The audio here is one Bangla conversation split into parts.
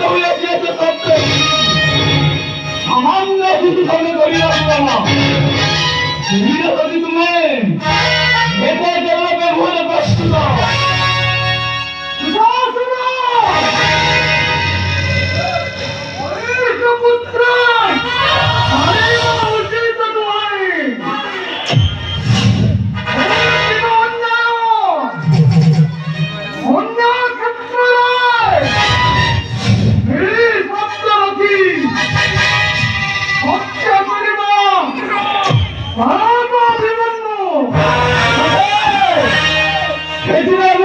কবিরা দিয়েছে সত্য সামান্য কিছু সঙ্গে করিয়া না। তুমি যদি তুমি এটা কেবল ব্যবহারে প্রস্তুত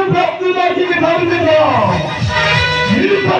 প্রাপ্ত দেখি ভাবিতে নির্ভর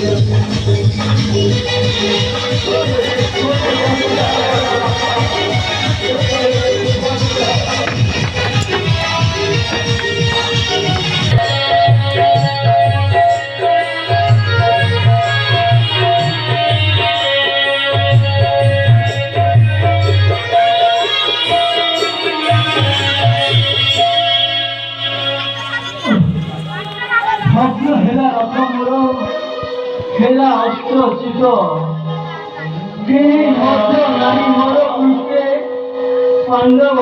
Thank খেলা অস্ত্রচিত গৃহীন মধ্য নারী মর পুষ্পে পাণ্ডব